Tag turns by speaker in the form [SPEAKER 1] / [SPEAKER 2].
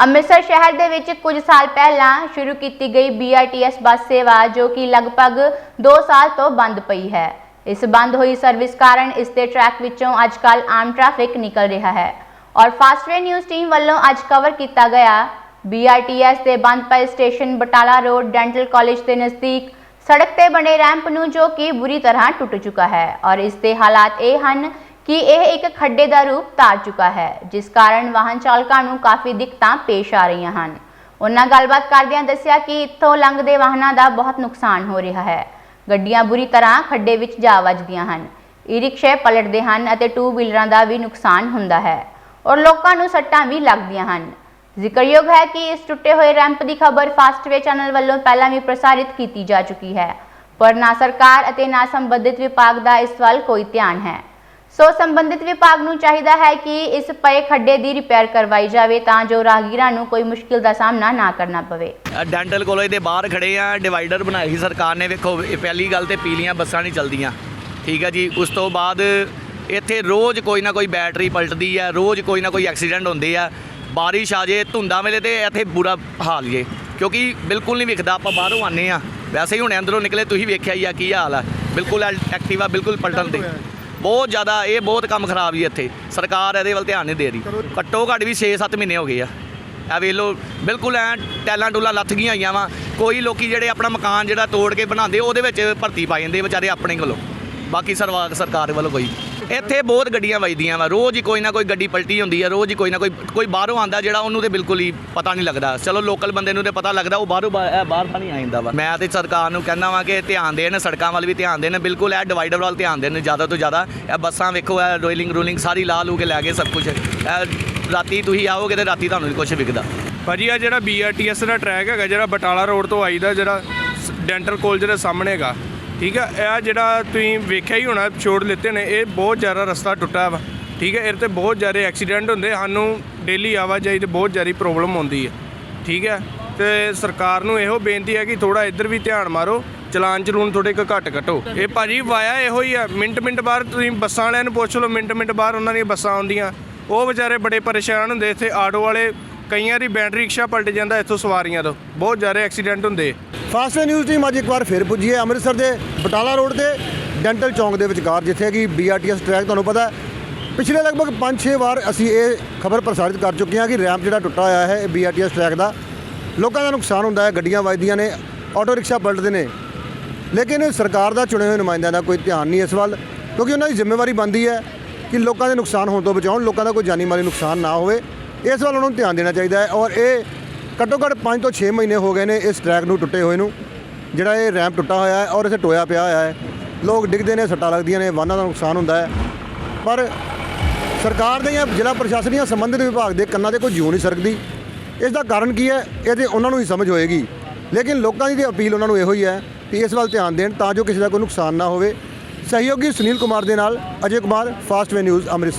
[SPEAKER 1] ਅੰਮ੍ਰਿਤਸਰ ਸ਼ਹਿਰ ਦੇ ਵਿੱਚ ਕੁਝ ਸਾਲ ਪਹਿਲਾਂ ਸ਼ੁਰੂ ਕੀਤੀ ਗਈ BRTS ਬੱਸ ਸੇਵਾ ਜੋ ਕਿ ਲਗਭਗ 2 ਸਾਲ ਤੋਂ ਬੰਦ ਪਈ ਹੈ। ਇਸ ਬੰਦ ਹੋਈ ਸਰਵਿਸ ਕਾਰਨ ਇਸ ਦੇ ਟਰੈਕ ਵਿੱਚੋਂ ਅੱਜਕੱਲ ਆਮ ਟ੍ਰੈਫਿਕ ਨਿਕਲ ਰਿਹਾ ਹੈ। ਔਰ ਫਾਸਟਵੇ ਨਿਊਜ਼ ਟੀਮ ਵੱਲੋਂ ਅੱਜ ਕਵਰ ਕੀਤਾ ਗਿਆ BRTS ਦੇ ਬੰਦ ਪਏ station Batala road, dental college ਦੇ ਨਜ਼ਦੀਕ। ਸੜਕ ਤੇ ਬਣੇ ਰੈਂਪ ਨੂੰ ਜੋ ਕਿ ਬੁਰੀ ਤਰ੍ਹਾਂ ਟੁੱਟ ਚੁੱਕਾ ਹੈ। ਔਰ ਇਸ ਦੇ ਹਾਲਾਤ ਇਹ ਹਨ ਕਿ ਇਹ ਇੱਕ ਖੱਡੇ ਦਾ ਰੂਪ ਧਾਰ ਚੁੱਕਾ ਹੈ, ਜਿਸ ਕਾਰਨ ਵਾਹਨ ਚਾਲਕਾਂ ਨੂੰ ਕਾਫੀ ਦਿੱਕਤਾਂ ਪੇਸ਼ ਆ ਰਹੀਆਂ ਹਨ। ਉਹਨਾਂ ਗੱਲਬਾਤ ਕਰਦਿਆਂ ਦੱਸਿਆ ਕਿ ਇੱਥੋਂ ਲੰਘਦੇ ਵਾਹਨਾਂ ਦਾ ਬਹੁਤ ਨੁਕਸਾਨ ਹੋ ਰਿਹਾ ਹੈ। ਗੱਡੀਆਂ ਬੁਰੀ ਤਰ੍ਹਾਂ ਖੱਡੇ ਵਿੱਚ ਜਾ ਵੱਜਦੀਆਂ ਹਨ। ਈ ਰਿਕਸ਼ੇ ਪਲਟਦੇ ਹਨ ਅਤੇ ਟੂ ਵੀਲਰਾਂ ਦਾ ਵੀ ਨੁਕਸਾਨ ਹੁੰਦਾ ਹੈ ਔਰ ਲੋਕਾਂ ਨੂੰ ਸੱਟਾਂ ਵੀ ਲੱਗਦੀਆਂ ਹਨ। ਜ਼ਿਕਰਯੋਗ ਹੈ ਕਿ ਇਸ ਟੁੱਟੇ ਹੋਏ ਰੈਂਪ ਦੀ ਖਬਰ ਫਾਸਟਵੇ ਚੈਨਲ ਵੱਲੋਂ ਪਹਿਲਾਂ ਵੀ ਪ੍ਰਸਾਰਿਤ ਕੀਤੀ ਜਾ ਚੁੱਕੀ ਹੈ, ਪਰ ਨਾ ਸਰਕਾਰ ਅਤੇ ਨਾ ਸੰਬੰਧਿਤ ਵਿਭਾਗ ਦਾ ਇਸ ਵੱਲ ਕੋਈ ਧਿਆਨ ਹੈ। ਸੋ ਸੰਬੰਧਿਤ ਵਿਭਾਗ ਨੂੰ ਚਾਹੀਦਾ ਹੈ ਕਿ ਇਸ ਪਏ ਖੱਡੇ ਦੀ ਰਿਪੇਅਰ ਕਰਵਾਈ ਜਾਵੇ ਤਾਂ ਜੋ ਰਾਹਗੀਰਾਂ ਨੂੰ ਕੋਈ ਮੁਸ਼ਕਿਲ ਦਾ ਸਾਹਮਣਾ ਨਾ ਕਰਨਾ ਪਵੇ।
[SPEAKER 2] ਡੈਂਟਲ ਕਾਲਜ ਦੇ ਬਾਹਰ ਖੜੇ ਆ ਡਿਵਾਈਡਰ ਬਣਾਈ ਸੀ ਸਰਕਾਰ ਨੇ। ਵੇਖੋ ਪਹਿਲੀ ਗੱਲ ਤੇ ਪੀਲੀਆਂ ਬੱਸਾਂ ਨਹੀਂ ਚੱਲਦੀਆਂ। ਠੀਕ ਆ ਜੀ, ਉਸ ਤੋਂ ਬਾਅਦ ਇੱਥੇ ਰੋਜ਼ ਕੋਈ ਨਾ ਕੋਈ ਬੈਟਰੀ ਪਲਟਦੀ ਆ, ਰੋਜ਼ ਕੋਈ ਨਾ ਕੋਈ ਐਕਸੀਡੈਂਟ ਹੁੰਦੇ ਆ। ਬਾਰਿਸ਼ ਆ ਜੇ, ਧੁੰਦਾਂ ਵੇਲੇ ਤੇ ਇੱਥੇ ਬੁਰਾ ਹਾਲ ਜੇ। ਕਿਉਂਕਿ ਬਿਲਕੁਲ ਨਹੀਂ ਵਿਖਦਾ, ਆਪਾਂ ਬਾਹਰੋਂ ਆਨੇ ਆ। ਵੈਸੇ ਹੀ ਹੁਣ ਅੰਦਰੋਂ ਨਿਕਲੇ, ਤੁਸੀਂ ਵੇਖਿਆ ਹੀ ਆ ਕੀ ਹਾਲ ਆ। ਬਿਲਕੁਲ ਐ- ਐਕਟਿਵਾ ਬਿਲਕੁਲ ਪਲਟਣ ਤੇ ਬਹੁਤ ਜ਼ਿਆਦਾ ਇਹ ਬਹੁਤ ਕੰਮ ਖਰਾਬ ਜੀ ਇੱਥੇ। ਸਰਕਾਰ ਇਹਦੇ ਵੱਲ ਧਿਆਨ ਨਹੀਂ ਦੇ ਰਹੀ। ਘੱਟੋ ਘੱਟ ਵੀ 6-7 ਮਹੀਨੇ ਹੋ ਗਏ ਆ। ਆ ਵੇਖ ਲਓ ਬਿਲਕੁਲ ਐ ਟੈਲਾਂ ਟੂਲਾਂ ਲੱਥ ਗਈਆਂ ਹੋਈਆਂ ਵਾ। ਕੋਈ ਲੋਕੀ ਜਿਹੜੇ ਆਪਣਾ ਮਕਾਨ ਜਿਹੜਾ ਤੋੜ ਕੇ ਬਣਾਉਂਦੇ ਉਹਦੇ ਵਿੱਚ ਭਰਤੀ ਪਾ ਜਾਂਦੇ ਵਿਚਾਰੇ ਆਪਣੇ ਕੋਲੋਂ। ਬਾਕੀ ਸਰਵਾ ਸਰਕਾਰ ਵੱਲੋਂ ਕੋਈ। ਇੱਥੇ ਬਹੁਤ ਗੱਡੀਆਂ ਵੱਜਦੀਆਂ ਵਾ, ਰੋਜ਼ ਹੀ ਕੋਈ ਨਾ ਕੋਈ ਗੱਡੀ ਪਲਟੀ ਹੁੰਦੀ ਹੈ ਰੋਜ਼ ਹੀ ਕੋਈ ਨਾ ਕੋਈ ਕੋਈ ਬਾਹਰੋਂ ਆਂਦਾ ਜਿਹੜਾ ਉਹਨੂੰ ਤੇ ਬਿਲਕੁਲ ਹੀ ਪਤਾ ਨਹੀਂ ਲੱਗਦਾ। ਚਲੋ ਲੋਕਲ ਬੰਦੇ ਨੂੰ ਤੇ ਪਤਾ ਲੱਗਦਾ, ਉਹ ਬਾਹਰੋਂ ਬਾ- ਇਹ ਬਾਹਰ ਤਾਂ ਨਹੀਂ ਆ ਜਾਂਦਾ ਵਾ। ਮੈਂ ਤੇ ਸਰਕਾਰ ਨੂੰ ਕਹਿੰਦਾ ਵਾਂ ਕਿ ਧਿਆਨ ਦੇਣ, ਸੜਕਾਂ ਵੱਲ ਵੀ ਧਿਆਨ ਦੇਣ, ਬਿਲਕੁਲ ਇਹ ਡਿਵਾਈਡਰ ਵੱਲ ਧਿਆਨ ਦੇਣ ਜ਼ਿਆਦਾ ਤੋਂ ਜ਼ਿਆਦਾ। ਇਹ ਬੱਸਾਂ ਵੇਖੋ, ਇਹ ਰੋਲਿੰਗ ਰੂਲਿੰਗ ਸਾਰੀ ਲਾ ਲੂ ਕੇ ਲੈ ਗਏ ਸਭ ਕੁਝ ਰਾਤੀ ਤੁਸੀਂ ਆਓਗੇ ਤੇ ਰਾਤੀ ਤੁਹਾਨੂੰ ਨਹੀਂ ਕੁਝ ਵਿਕਦਾ।
[SPEAKER 3] ਭਾਜੀ ਆ ਜਿਹੜਾ BRTS ਦਾ ਟਰੈਕ ਹੈਗਾ, ਜਿਹੜਾ ਬਟਾਲਾ ਰੋਡ ਤੋਂ ਆਈਦਾ, ਜਿਹੜਾ ਡੈਂਟਲ ਕਾਲਜ ਦੇ ਸਾਹਮਣੇ ਹੈਗਾ ਠੀਕ ਆ, ਇਹ ਜਿਹੜਾ ਤੁਸੀਂ ਵੇਖਿਆ ਹੀ ਹੋਣਾ ਛੋੜ ਲਿੱਤੇ ਨੇ, ਇਹ ਬਹੁਤ ਜ਼ਿਆਦਾ ਰਸਤਾ ਟੁੱਟਾ ਵਾ, ਠੀਕ ਹੈ ਇਹਦੇ ਤੇ ਬਹੁਤ ਜ਼ਿਆਦਾ ਐਕਸੀਡੈਂਟ ਹੁੰਦੇ, ਸਾਨੂੰ ਡੇਲੀ ਆਵਾਜਾਈ ਤੇ ਬਹੁਤ ਜ਼ਿਆਦਾ ਪ੍ਰੋਬਲਮ ਆਉਂਦੀ ਹੈ ਠੀਕ ਹੈ ਤੇ ਸਰਕਾਰ ਨੂੰ ਇਹੋ ਬੇਨਤੀ ਹੈ ਕਿ ਥੋੜਾ ਇੱਧਰ ਵੀ ਧਿਆਨ ਮਾਰੋ, ਚਲਾਨ ਚਲੂਨ ਥੋੜੇ ਕੁ ਘੱਟ ਕੱਟੋ। ਇਹ ਭਾਜੀ ਵਾਇਆ ਇਹੋ ਹੀ ਆ, ਮਿੰਟ ਮਿੰਟ ਬਾਅਦ ਤੁਸੀਂ ਬੱਸਾਂ ਵਾਲਿਆਂ ਨੂੰ ਪੁੱਛ ਲਓ, ਮਿੰਟ ਮਿੰਟ ਬਾਅਦ ਉਹਨਾਂ ਦੀਆਂ ਬੱਸਾਂ ਆਉਂਦੀਆਂ, ਉਹ ਵਿਚਾਰੇ ਬੜੇ ਪਰੇਸ਼ਾਨ ਹੁੰਦੇ, ਇੱਥੇ ਆਟੋ ਵਾਲੇ ਕਈਆਂ ਦੀ ਬੈਟਰੀ ਰਿਕਸ਼ਾ ਪਲਟ ਜਾਂਦਾ ਇੱਥੋਂ ਸਵਾਰੀਆਂ ਤੋਂ। ਬਹੁਤ ਜ਼ਿਆਦਾ ਐਕਸੀਡੈਂਟ ਹੁੰਦੇ।
[SPEAKER 4] ਫਾਸਟਵੇ ਨਿਊਜ਼ ਟੀਮ ਅੱਜ ਇੱਕ ਵਾਰ ਫਿਰ ਪੁੱਜੀ ਹੈ ਅੰਮ੍ਰਿਤਸਰ ਦੇ ਬਟਾਲਾ ਰੋਡ ਤੇ, ਡੈਂਟਲ ਚੌਂਕ ਦੇ ਵਿਚਕਾਰ, ਜਿੱਥੇ ਕਿ BRTS ਟਰੈਕ ਤੁਹਾਨੂੰ ਪਤਾ ਪਿਛਲੇ ਲਗਭਗ 5-6 ਵਾਰ ਅਸੀਂ ਇਹ ਖਬਰ ਪ੍ਰਸਾਰਿਤ ਕਰ ਚੁੱਕੇ ਹਾਂ ਕਿ ਰੈਂਪ ਜਿਹੜਾ ਟੁੱਟਾ ਹੋਇਆ ਹੈ, ਇਹ BRTS ਟਰੈਕ ਦਾ। ਲੋਕਾਂ ਦਾ ਨੁਕਸਾਨ ਹੁੰਦਾ ਹੈ, ਗੱਡੀਆਂ ਵੱਜਦੀਆਂ ਨੇ ਆਟੋ ਰਿਕਸ਼ਾ ਪਲਟਦੇ ਨੇ। ਲੇਕਿਨ ਸਰਕਾਰ ਦਾ ਚੁਣੇ ਹੋਏ ਨੁਮਾਇੰਦਿਆਂ ਦਾ ਕੋਈ ਧਿਆਨ ਨਹੀਂ ਇਸ ਵੱਲ, ਕਿਉਂਕਿ ਉਹਨਾਂ ਦੀ ਜ਼ਿੰਮੇਵਾਰੀ ਬਣਦੀ ਹੈ ਕਿ ਲੋਕਾਂ ਦੇ ਨੁਕਸਾਨ ਹੋਣ ਤੋਂ ਬਚਾਉਣ, ਲੋਕਾਂ ਦਾ ਕੋਈ ਜਾਨੀ ਮਾਲੀ ਨੁਕਸਾਨ ਨਾ ਹੋਵੇ। ਇਸ ਵੱਲ ਉਹਨਾਂ ਨੂੰ ਧਿਆਨ ਦੇਣਾ ਚਾਹੀਦਾ ਹੈ ਔਰ ਇਹ ਘੱਟੋ ਘੱਟ 5 ਤੋਂ 6 ਮਹੀਨੇ ਹੋ ਗਏ ਨੇ ਇਸ ਟਰੈਕ ਨੂੰ ਟੁੱਟੇ ਹੋਏ ਨੂੰ, ਜਿਹੜਾ ਇਹ ਰੈਂਪ ਟੁੱਟਾ ਹੋਇਆ ਹੈ ਔਰ ਇਸੇ ਟੋਇਆ ਪਿਆ ਹੋਇਆ ਹੈ। ਲੋਕ ਡਿੱਗਦੇ ਨੇ, ਸੱਟਾਂ ਲੱਗਦੀਆਂ ਨੇ, ਵਾਹਨਾਂ ਦਾ ਨੁਕਸਾਨ ਹੁੰਦਾ ਹੈ। ਪਰ ਸਰਕਾਰ ਦੇ ਜਾਂ ਜ਼ਿਲ੍ਹਾ ਪ੍ਰਸ਼ਾਸਨ ਜਾਂ ਸੰਬੰਧਿਤ ਵਿਭਾਗ ਦੇ ਕੰਨਾਂ ਤੇ ਕੋਈ ਜੂ ਨਹੀਂ ਸਰਕਦੀ। ਇਸ ਦਾ ਕਾਰਨ ਕੀ ਹੈ? ਇਹ ਤੇ ਉਹਨਾਂ ਨੂੰ ਹੀ ਸਮਝ ਹੋਏਗੀ। ਲੇਕਿਨ ਲੋਕਾਂ ਦੀ ਤੇ ਅਪੀਲ ਉਹਨਾਂ ਨੂੰ ਇਹੋ ਹੀ ਹੈ ਕਿ ਇਸ ਵੱਲ ਧਿਆਨ ਦੇਣ ਤਾਂ ਜੋ ਕਿਸੇ ਦਾ ਕੋਈ ਨੁਕਸਾਨ ਨਾ ਹੋਵੇ। ਸਹਿਯੋਗੀ ਸੁਨੀਲ ਕੁਮਾਰ ਦੇ ਨਾਲ Ajay Kumar Fastway news Amritsar.